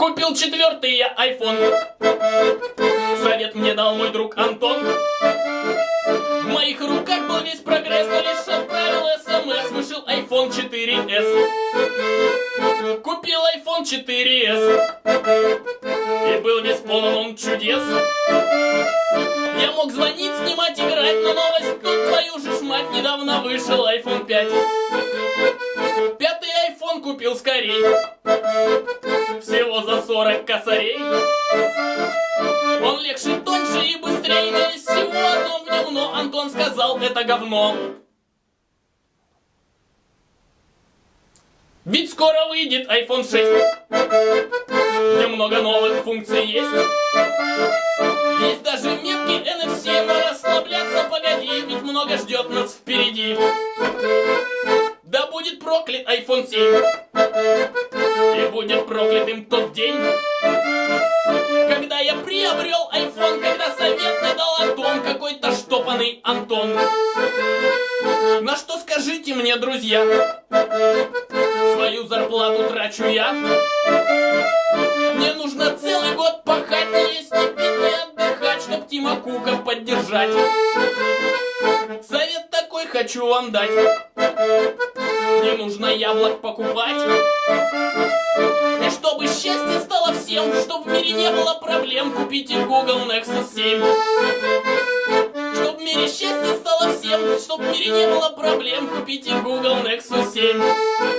Купил четвертый я iPhone. Совет мне дал мой друг Антон. В моих руках был весь прогресс, но лишь отправил смс. Вышел iPhone 4s. Купил iPhone 4s. И был весь полон он чудес. Я мог звонить, снимать, играть, но новость тут твою же ж мать недавно вышел iPhone 5. Пятый iPhone купил скорей. Всего за 40 косарей. Он легче, тоньше и быстрее, но всего одно в нем, но Антон сказал, это говно. Ведь скоро выйдет iPhone 6. В нем много новых функций есть. Есть даже метки NFC, но расслабляться погоди, ведь много ждет нас впереди. Да будет проклят iPhone 7. Будет проклятым тот день, когда я приобрел iPhone, когда совет мне дал о том какой-то штопанный Антон. На что скажите мне, друзья? Свою зарплату трачу я. Мне нужно целый год пахать, не есть, не пить, не отдыхать, чтоб Тима Кука поддержать. Совет такой хочу вам дать. Не нужно яблок покупать. Всем, чтоб в мире не было проблем, купите Google Nexus 7. Чтоб в мире счастье стало всем, чтоб в мире не было проблем, купите Google Nexus 7.